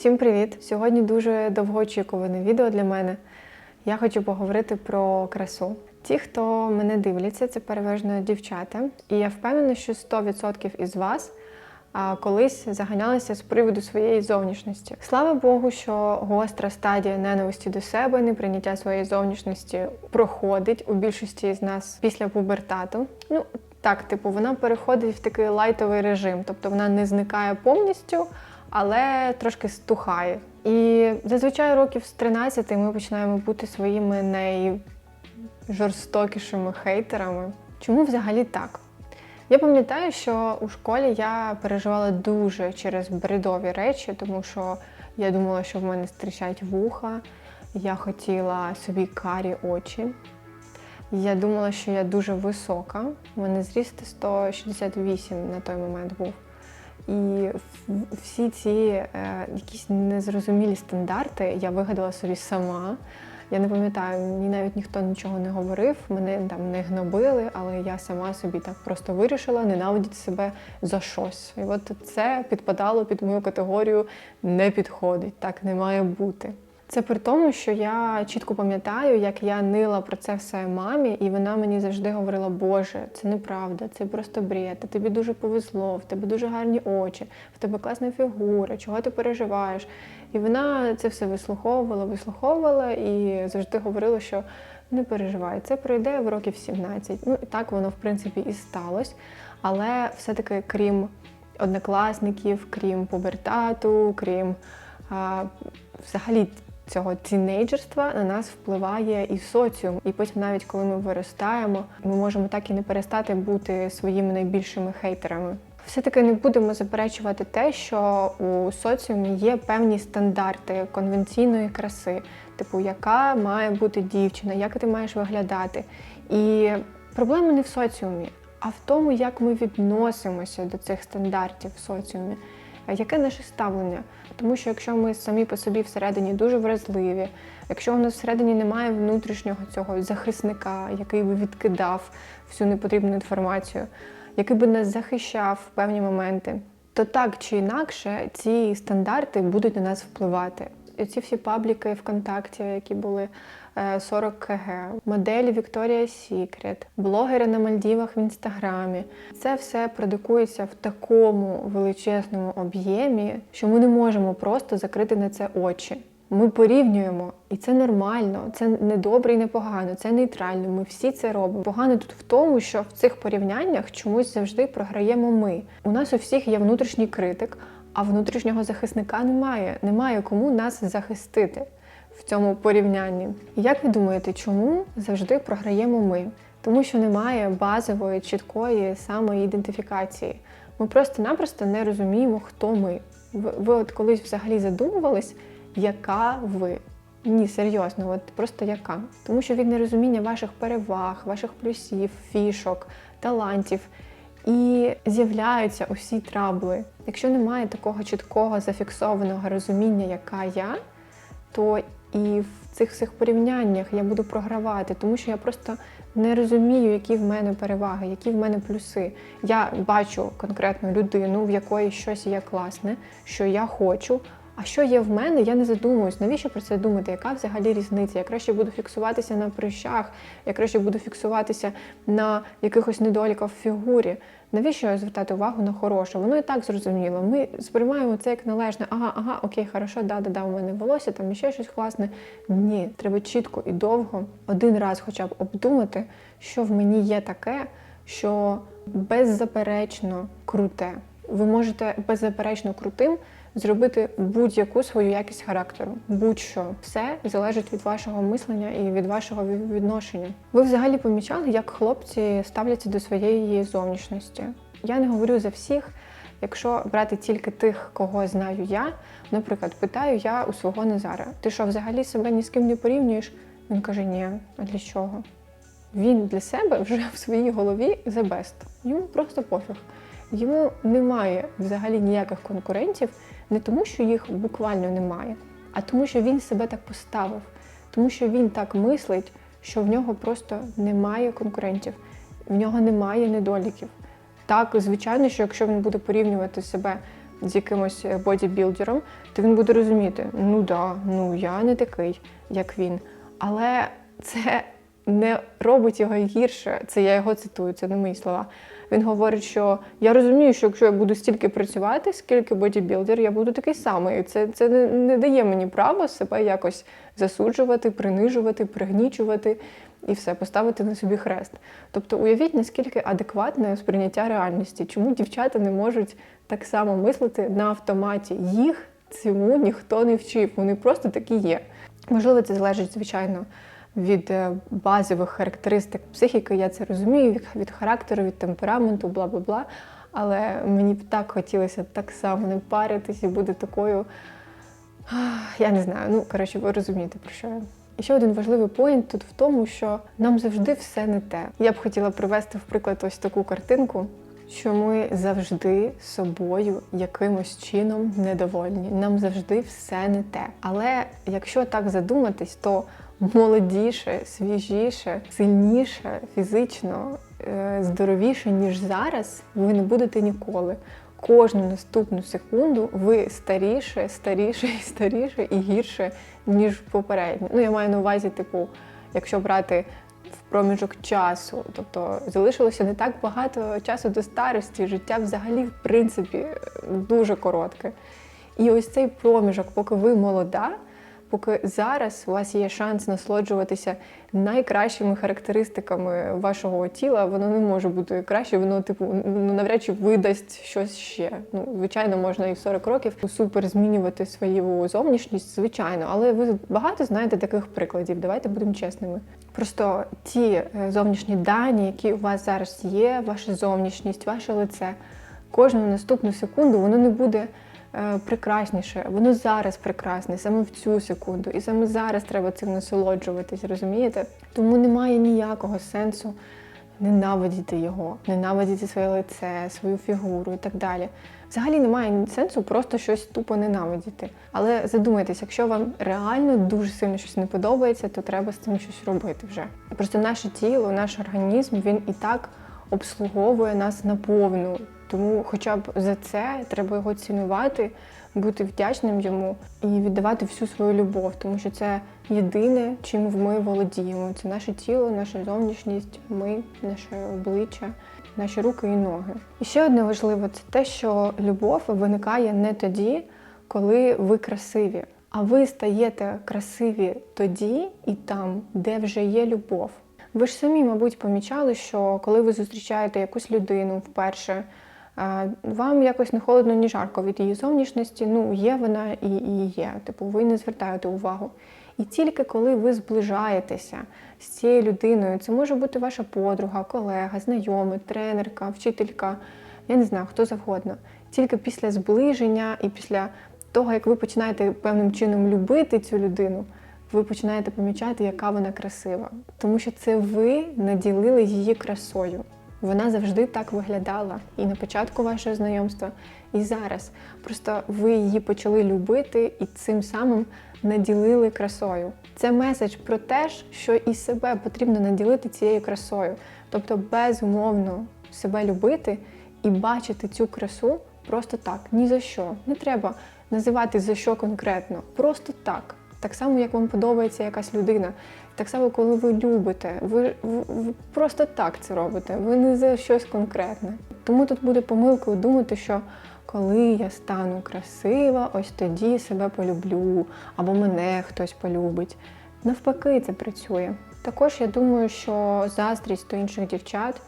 Всім привіт! Сьогодні дуже довгоочікуване відео для мене. Я хочу поговорити про красу. Ті, хто мене дивляться, це переважно дівчата, і я впевнена, що 100% із вас колись заганялися з приводу своєї зовнішності. Слава Богу, що гостра стадія ненависті до себе, неприйняття своєї зовнішності проходить у більшості з нас після пубертату. Ну так, типу, вона переходить в такий лайтовий режим, тобто вона не зникає повністю але трошки стухає. І зазвичай років з 13 ми починаємо бути своїми найжорстокішими хейтерами. Чому взагалі так? Я пам'ятаю, що у школі я переживала дуже через бредові речі, тому що я думала, що в мене стрічать вуха, я хотіла собі карі очі. Я думала, що я дуже висока. У мене зріст 168 на той момент був. І всі ці е, якісь незрозумілі стандарти я вигадала собі сама. Я не пам'ятаю, мені навіть ніхто нічого не говорив, мене там не гнобили, але я сама собі так просто вирішила ненавидіти себе за щось. І от це підпадало під мою категорію не підходить, так не має бути. Це при тому, що я чітко пам'ятаю, як я нила про це все мамі, і вона мені завжди говорила: Боже, це неправда, це просто бред, тобі дуже повезло, в тебе дуже гарні очі, в тебе класна фігура, чого ти переживаєш. І вона це все вислуховувала, вислуховувала і завжди говорила, що не переживай, це пройде в років 17. Ну і так воно, в принципі, і сталося. Але все-таки, крім однокласників, крім пубертату, крім а, взагалі цього тінейджерства на нас впливає і соціум. І потім, навіть коли ми виростаємо, ми можемо так і не перестати бути своїми найбільшими хейтерами. Все-таки не будемо заперечувати те, що у соціумі є певні стандарти конвенційної краси, типу, яка має бути дівчина, як ти маєш виглядати. І проблема не в соціумі, а в тому, як ми відносимося до цих стандартів в соціумі яке наше ставлення. Тому що якщо ми самі по собі всередині дуже вразливі, якщо у нас всередині немає внутрішнього цього захисника, який би відкидав всю непотрібну інформацію, який би нас захищав в певні моменти, то так чи інакше ці стандарти будуть на нас впливати. І ці всі пабліки ВКонтакті, які були 40 кг, моделі Вікторія Сікрет, блогери на Мальдівах в інстаграмі. Це все продукується в такому величезному об'ємі, що ми не можемо просто закрити на це очі. Ми порівнюємо, і це нормально, це не добре і не погано, це нейтрально. Ми всі це робимо. Погано тут в тому, що в цих порівняннях чомусь завжди програємо ми. У нас у всіх є внутрішній критик, а внутрішнього захисника немає. Немає кому нас захистити в цьому порівнянні. Як ви думаєте, чому завжди програємо ми? Тому що немає базової, чіткої самоідентифікації. Ми просто-напросто не розуміємо, хто ми. Ви, ви от колись взагалі задумувались, яка ви? Ні, серйозно, от просто яка. Тому що від нерозуміння ваших переваг, ваших плюсів, фішок, талантів. І з'являються усі трабли. Якщо немає такого чіткого зафіксованого розуміння, яка я, то і в цих всіх порівняннях я буду програвати, тому що я просто не розумію, які в мене переваги, які в мене плюси. Я бачу конкретну людину, в якої щось є класне, що я хочу. А що є в мене, я не задумуюсь. Навіщо про це думати? Яка взагалі різниця? Я краще буду фіксуватися на прищах, я краще буду фіксуватися на якихось недоліках в фігурі. Навіщо звертати увагу на хороше? Воно і так зрозуміло. Ми сприймаємо це як належне. Ага, ага, окей, хорошо, да, да, да, у мене волосся, там ще щось класне. Ні, треба чітко і довго один раз хоча б обдумати, що в мені є таке, що беззаперечно круте. Ви можете беззаперечно крутим зробити будь-яку свою якість характеру. Будь-що все залежить від вашого мислення і від вашого відношення. Ви взагалі помічали, як хлопці ставляться до своєї зовнішності? Я не говорю за всіх. Якщо брати тільки тих, кого знаю я, наприклад, питаю я у свого Назара: ти що, взагалі себе ні з ким не порівнюєш? Він каже: Ні, а для чого? Він для себе вже в своїй голові the best. Йому просто пофіг. Йому немає взагалі ніяких конкурентів, не тому, що їх буквально немає, а тому, що він себе так поставив, тому що він так мислить, що в нього просто немає конкурентів, в нього немає недоліків. Так, звичайно, що якщо він буде порівнювати себе з якимось бодібілдером, то він буде розуміти, ну да, ну я не такий, як він. Але це не робить його гірше. Це я його цитую, це не мої слова. Він говорить, що я розумію, що якщо я буду стільки працювати, скільки бодібілдер, я буду такий самий. Це це не, не дає мені права себе якось засуджувати, принижувати, пригнічувати і все, поставити на собі хрест. Тобто уявіть, наскільки адекватне сприйняття реальності, чому дівчата не можуть так само мислити на автоматі. Їх цьому ніхто не вчив, вони просто такі є. Можливо, це залежить, звичайно, від е, базових характеристик психіки, я це розумію, від, характеру, від темпераменту, бла бла бла. Але мені б так хотілося так само не паритись і бути такою. Я не знаю, ну коротше, ви розумієте про що я. І ще один важливий поінт тут в тому, що нам завжди все не те. Я б хотіла привести в приклад ось таку картинку, що ми завжди собою якимось чином недовольні. Нам завжди все не те. Але якщо так задуматись, то молодіше, свіжіше, сильніше, фізично, е, здоровіше, ніж зараз, ви не будете ніколи. Кожну наступну секунду ви старіше, старіше і старіше і гірше, ніж попередньо. Ну, я маю на увазі, типу, якщо брати в проміжок часу, тобто залишилося не так багато часу до старості, життя взагалі, в принципі, дуже коротке. І ось цей проміжок, поки ви молода, поки зараз у вас є шанс насолоджуватися найкращими характеристиками вашого тіла, воно не може бути краще, воно, типу, ну навряд чи видасть щось ще. Ну, звичайно, можна і в 40 років супер змінювати свою зовнішність, звичайно, але ви багато знаєте таких прикладів. Давайте будемо чесними. Просто ті е, зовнішні дані, які у вас зараз є, ваша зовнішність, ваше лице, кожну наступну секунду воно не буде прекрасніше. Воно зараз прекрасне, саме в цю секунду. І саме зараз треба цим насолоджуватись, розумієте? Тому немає ніякого сенсу ненавидіти його, ненавидіти своє лице, свою фігуру і так далі. Взагалі немає сенсу просто щось тупо ненавидіти. Але задумайтесь, якщо вам реально дуже сильно щось не подобається, то треба з цим щось робити вже. Просто наше тіло, наш організм він і так обслуговує нас наповну. Тому хоча б за це треба його цінувати, бути вдячним йому і віддавати всю свою любов, тому що це єдине, чим ми володіємо. Це наше тіло, наша зовнішність, ми, наше обличчя, наші руки і ноги. І ще одне важливе це те, що любов виникає не тоді, коли ви красиві, а ви стаєте красиві тоді і там, де вже є любов. Ви ж самі, мабуть, помічали, що коли ви зустрічаєте якусь людину вперше, вам якось не холодно, ні жарко від її зовнішності. Ну, є вона і, і є. Типу, ви не звертаєте увагу. І тільки коли ви зближаєтеся з цією людиною, це може бути ваша подруга, колега, знайомий, тренерка, вчителька, я не знаю, хто завгодно. Тільки після зближення і після того, як ви починаєте певним чином любити цю людину, ви починаєте помічати, яка вона красива. Тому що це ви наділили її красою. Вона завжди так виглядала і на початку вашого знайомства, і зараз. Просто ви її почали любити і цим самим наділили красою. Це меседж про те, що і себе потрібно наділити цією красою. Тобто безумовно себе любити і бачити цю красу просто так, ні за що. Не треба називати за що конкретно, просто так. Так само, як вам подобається якась людина. Так само, коли ви любите, ви, ви, ви просто так це робите, ви не за щось конкретне. Тому тут буде помилкою думати, що коли я стану красива, ось тоді себе полюблю, або мене хтось полюбить. Навпаки, це працює. Також я думаю, що заздрість до інших дівчат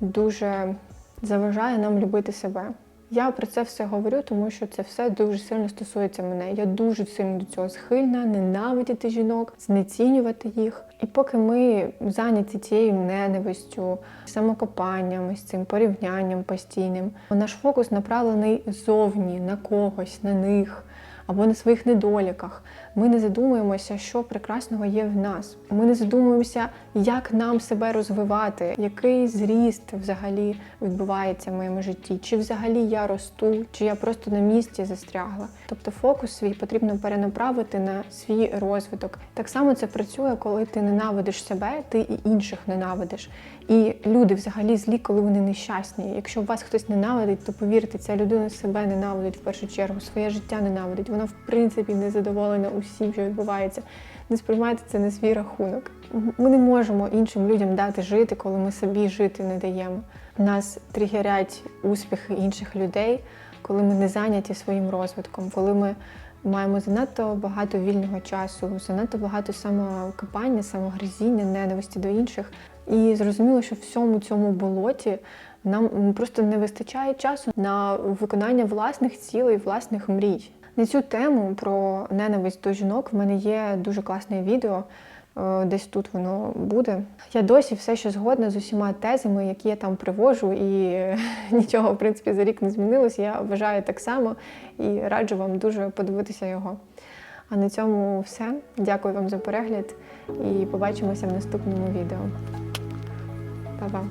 дуже заважає нам любити себе. Я про це все говорю, тому що це все дуже сильно стосується мене. Я дуже сильно до цього схильна, ненавидіти жінок, знецінювати їх. І поки ми зайняті цією ненавистю, самокопанням, з цим порівнянням постійним, наш фокус направлений зовні на когось, на них, або на своїх недоліках. Ми не задумуємося, що прекрасного є в нас. Ми не задумуємося, як нам себе розвивати, який зріст взагалі відбувається в моєму житті, чи взагалі я росту, чи я просто на місці застрягла. Тобто фокус свій потрібно перенаправити на свій розвиток. Так само це працює, коли ти ненавидиш себе, ти і інших ненавидиш. І люди взагалі злі, коли вони нещасні. Якщо вас хтось ненавидить, то повірте, ця людина себе ненавидить в першу чергу, своє життя ненавидить. Вона в принципі не задоволена усім, що відбувається. Не сприймайте це на свій рахунок. Ми не можемо іншим людям дати жити, коли ми собі жити не даємо. Нас тригерять успіхи інших людей, коли ми не зайняті своїм розвитком, коли ми маємо занадто багато вільного часу, занадто багато самокопання, самогризіння, ненависті до інших. І зрозуміло, що в всьому цьому болоті нам просто не вистачає часу на виконання власних цілей, власних мрій. На цю тему про ненависть до жінок в мене є дуже класне відео. е, Десь тут воно буде. Я досі все ще згодна з усіма тезами, які я там привожу, і нічого, в принципі, за рік не змінилось. Я вважаю так само і раджу вам дуже подивитися його. А на цьому все. Дякую вам за перегляд і побачимося в наступному відео. Па-па!